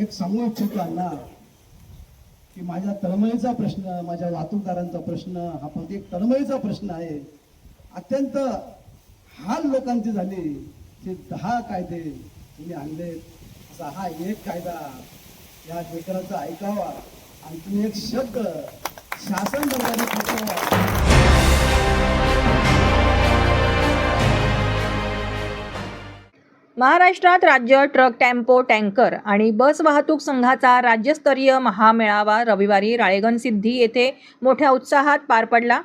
एक सांगू इच्छितो की माझ्या तळमळीचा प्रश्न माझ्या वाहतूकदारांचा प्रश्न हा फक्त एक तळमळीचा प्रश्न आहे. अत्यंत हाल लोकांची झाली. ते दहा कायदे तुम्ही आणलेत असा हा एक कायदा या लेकराचा ऐकावा आणि तुम्ही एक शब्द शासन दरबारी महाराष्ट्रात राज्य ट्रक टॅम्पो टँकर आणि बस वाहतूक संघाचा राज्यस्तरीय महामेळावा रविवारी राळेगण सिद्धी येथे मोठ्या उत्साहात पार पडला.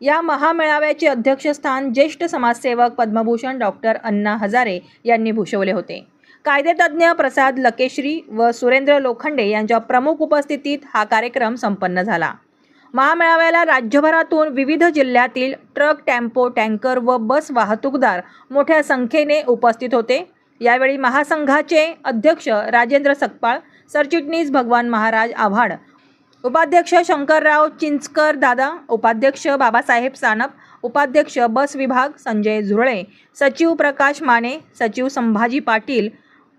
या महामेळाव्याचे अध्यक्षस्थान ज्येष्ठ समाजसेवक पद्मभूषण डॉक्टर अण्णा हजारे यांनी भूषवले होते. कायदेतज्ञ प्रसाद लकेश्री व सुरेंद्र लोखंडे यांच्या प्रमुख उपस्थितीत हा कार्यक्रम संपन्न झाला. महामेळाव्याला राज्यभरातून विविध जिल्ह्यातील ट्रक टॅम्पो टँकर व बस वाहतूकदार मोठ्या संख्येने उपस्थित होते. यावेळी महासंघाचे अध्यक्ष राजेंद्र सकपाळ सरचिटणीस भगवान महाराज आव्हाड उपाध्यक्ष शंकरराव चिंचकर दादा उपाध्यक्ष बाबासाहेब सानप उपाध्यक्ष बस विभाग संजय झुरळे सचिव प्रकाश माने सचिव संभाजी पाटील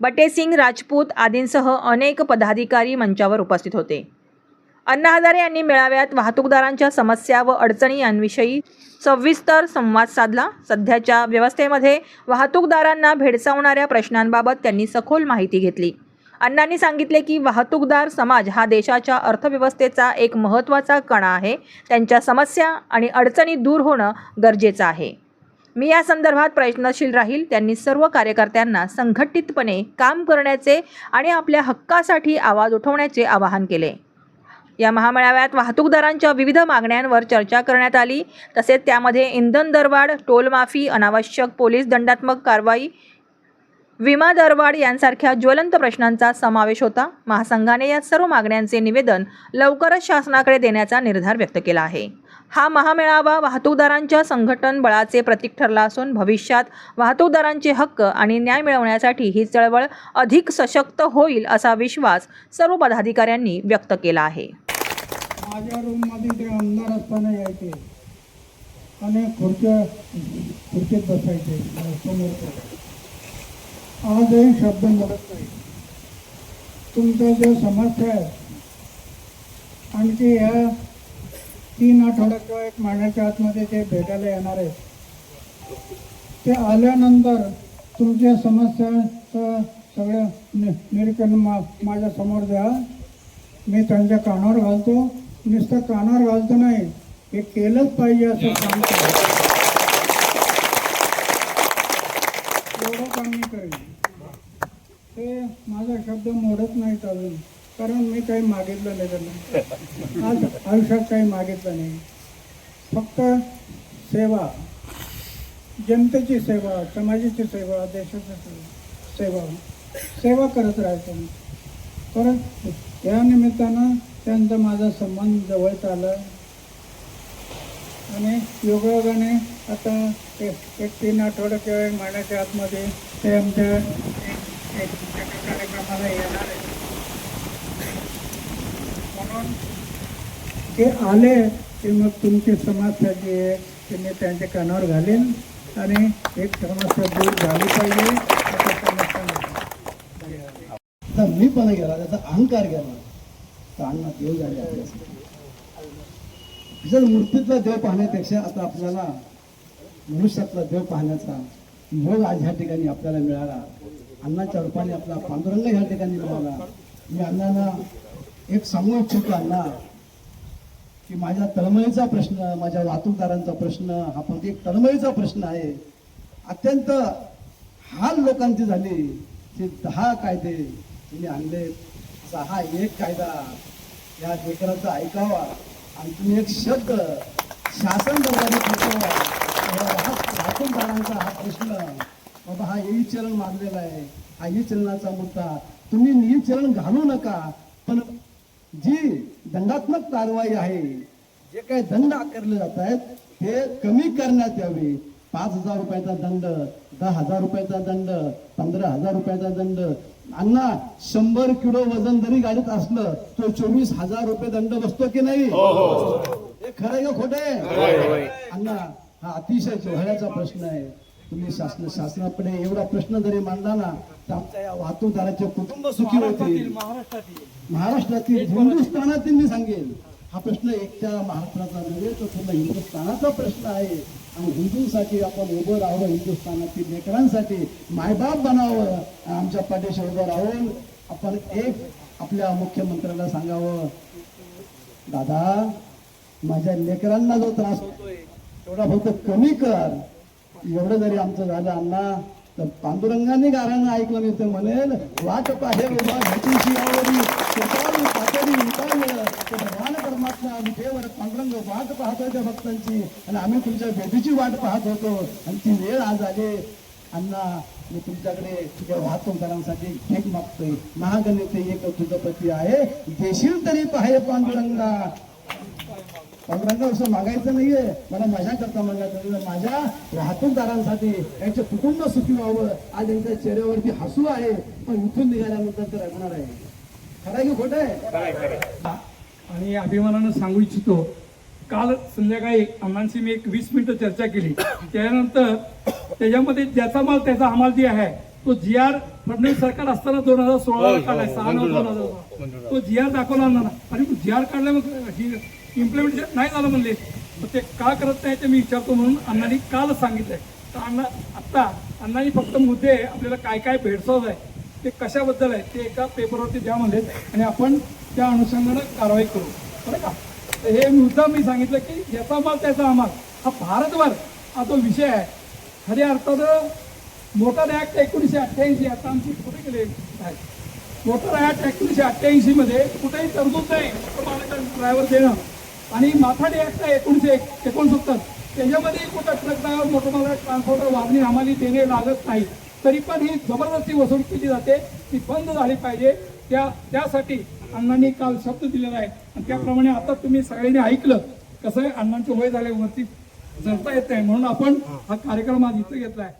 बटेसिंग राजपूत आदींसह अनेक पदाधिकारी मंचावर उपस्थित होते. अण्णा हजारे यांनी मेळाव्यात वाहतूकदारांच्या समस्या व अडचणी यांविषयी सविस्तर संवाद साधला. सध्याच्या व्यवस्थेमध्ये वाहतूकदारांना भेडसावणाऱ्या प्रश्नांबाबत त्यांनी सखोल माहिती घेतली. अण्णांनी सांगितले की वाहतूकदार समाज हा देशाच्या अर्थव्यवस्थेचा एक महत्त्वाचा कणा आहे. त्यांच्या समस्या आणि अडचणी दूर होणं गरजेचं आहे. मी या संदर्भात प्रयत्नशील राहील. त्यांनी सर्व कार्यकर्त्यांना संघटितपणे काम करण्याचे आणि आपल्या हक्कासाठी आवाज उठवण्याचे आवाहन केले. या महामेळाव्यात वाहतूकदारांच्या विविध मागण्यांवर चर्चा करण्यात आली. तसेच त्यामध्ये इंधन दरवाढ टोलमाफी अनावश्यक पोलीस दंडात्मक कारवाई विमा दरवाढ यांसारख्या ज्वलंत प्रश्नांचा समावेश होता. महासंघाने या सर्व मागण्यांचे निवेदन लवकरच शासनाकडे देण्याचा निर्धार व्यक्त केला आहे. हा महामेळावा वाहतूकदारांच्या संघटन बळाचे प्रतीक ठरला असून भविष्यात वाहतूकदारांचे हक्क आणि न्याय मिळवण्यासाठी ही चळवळ अधिक सशक्त होईल असा विश्वास सर्व पदाधिकाऱ्यांनी व्यक्त केला आहे. माझ्या रूममध्ये ते आमदार असताना यायचे. आणि खुर्च्या खुर्चीत बसायचे. समोर आजही शब्द बोलत नाही तुमच्या ज्या समस्या आहेत आणखी ह्या तीन आठवड्यात किंवा एक महिन्याच्या आतमध्ये ते भेटायला येणार आहेत ते आल्यानंतर तुमच्या समस्याचं सगळं निरीक्षण मा माझ्यासमोर द्या. मी त्यांच्या कानावर घालतो. नुसतं कानावर घालतो नाही. हे केलंच पाहिजे असं सांगतो. एवढं काम मी करेन. ते माझा शब्द मोडत नाहीत अजून. कारण मी काही मागितलं नाही त्यांना. आज आयुष्यात काही मागितलं नाही. फक्त सेवा. जनतेची सेवा समाजाची सेवा देशाची सेवा. सेवा सेवा करत राहायचं तर या निमित्तानं त्यांचा माझा संबंध जवळच आला. आणि योगायोगाने आता एक एक तीन आठवडे किंवा एक महिन्याच्या आतमध्ये ते आमच्या एक- कार्यक्रमाला येणार आहे. म्हणून ते आले की मग तुमची समस्या जी आहे ते मी त्यांच्या कानावर घालेन आणि एक समस्या दूर झाली पाहिजे समस्या मी पण गेला त्याचा अहंकार गेला. तर अण्णा देव झाले आपल्यासाठी जर मूर्तीतला देव पाहण्यापेक्षा आता आपल्याला मनुष्यातला देव पाहण्याचा योग आज ह्या ठिकाणी आपल्याला मिळाला. अण्णाच्या रूपाने आपला पांडुरंग ह्या ठिकाणी मिळाला. मी अण्णांना एक सांगू इच्छितो अण्णा की माझ्या तळमळीचा प्रश्न माझ्या वाहतूकदारांचा प्रश्न हा फक्त एक तळमळीचा प्रश्न आहे. अत्यंत हाल लोकांची झाली. ते दहा कायदे तिने आणले सहा एक कायदा या लेकराचा ऐकावा आणि तुम्ही एक शब्द शासन दरबारी पोचवा या हा प्रश्न बाबा हा ई चलन मागलेला आहे. हा ई चलनाचा मुद्दा. तुम्ही ई चलन घालू नका. पण जी दंडात्मक कारवाई आहे जे काही दंड आकारले जात आहेत हे कमी करण्यात यावे. पाच हजार रुपयाचा दंड दहा हजार रुपयाचा दंड पंधरा हजार रुपयाचा दंड अण्णा शंभर किलो वजन जरी गाडीत असलं तर चोवीस हजार रुपये दंड बसतो की नाही? हे खरं आहे का खोट आहे? अण्णा हा अतिशय जिव्हाळ्याचा प्रश्न आहे. तुम्ही शासन शासनाकडे एवढा प्रश्न जरी मांडला ना तर आमच्या या वाहतूकदाराचे कुटुंब सुखी होतील. महाराष्ट्रातील. महाराष्ट्रातील हिंदुस्थानातील मी सांगेन. हा प्रश्न एकट्या महाराष्ट्राचा नव्हे तो पूर्ण हिंदुस्थानाचा प्रश्न आहे. आणि हिंदूंसाठी आपण उभं राहावं हिंदुस्थानातील लेकरांसाठी मायबाप बनावं आमच्या पाठीशी उभं राहून आपण एक आपल्या मुख्यमंत्र्याला सांगावं दादा माझ्या लेकरांना जो त्रास होतोय तेवढा फक्त कमी कर. एवढं जरी आमचं झालं अण्णा तर पांडुरंगाने गारानं ऐकलं मी ते म्हणेल वाट पाहे उभा भेटीशी आवडी भगवान परमात्मा विठेवर पांडुरंग वाट पाहतोय त्या भक्तांची. आणि आम्ही तुमच्या भेटीची वाट पाहत होतो. आणि ती वेळ आज आली. अण्णा मी तुमच्याकडे तुझ्या वाहतूकदारांसाठी भीक मागतोय. महागणित एक तुझं पती आहे. देशील तरी पाहे पांडुरंगा. पांडुरंगा असं मागायचं नाहीये. मला माझ्या करता मागायचं माझ्या वाहतूकदारांसाठी यांचे कुटुंब सुखी व्हावं. आज यांच्या चेहऱ्यावरती हसू आहे. पण इथून निघाल्यानंतर ते रडणार आहे. खरं आहे की खोटं आहे? आणि अभिमानानं सांगू इच्छितो काल संध्याकाळी अण्णांशी मी एक वीस मिनिटं चर्चा केली. त्यानंतर त्याच्यामध्ये ज्याचा माल त्याचा अमाल जे आहे तो जी आर फडणवीस सरकार असताना दोन हजार सोळाला काढलाय सहा नऊ दोन हजार सोळा. तो जी आर दाखवला ना आणि जी आर काढला मग ही इम्प्लिमेंट नाही झालं म्हणले ते का करत नाही ते मी विचारतो म्हणून अण्णांनी काल सांगितलंय. तर अण्णा आत्ता अण्णांनी फक्त मुद्दे आपल्याला काय काय भेडसावत आहे ते कशाबद्दल आहे ते एका पेपरवरती द्या म्हणले आणि आपण त्या अनुषंगानं कारवाई करू. बरं का? हे मुद्दा मी सांगितलं की याचा माल त्याचा अमाल हा भारतभर हा तो विषय आहे खऱ्या अर्थानं मोटार ॲक्ट एकोणीसशे अठ्ठ्याऐंशी आता आमची कुठे गेले आहे. मोटार ॲक्ट एकोणीसशे अठ्ठ्याऐंशी मध्ये कुठेही तरतूद नाही मला ड्रायव्हर देणं. आणि माथाडी ॲक्ट आहे एकोणीसशे एकोणसत्तर त्याच्यामध्ये कुठं ट्रक ड्रायव्हर मोटरमाल ट्रान्सपोर्टर वाहनी आम्हाला देणे लागत नाही. तरी पण ही जबरदस्ती वसूल केली जाते. ती बंद झाली पाहिजे. त्या त्यासाठी अण्णांनी काल शब्द दिलेला आहे. आणि त्याप्रमाणे आता तुम्ही सगळ्यांनी ऐकलं कसं आहे? अण्णांचं वय वरती जळता येत नाही. म्हणून आपण हा कार्यक्रम आज इथं घेतला आहे.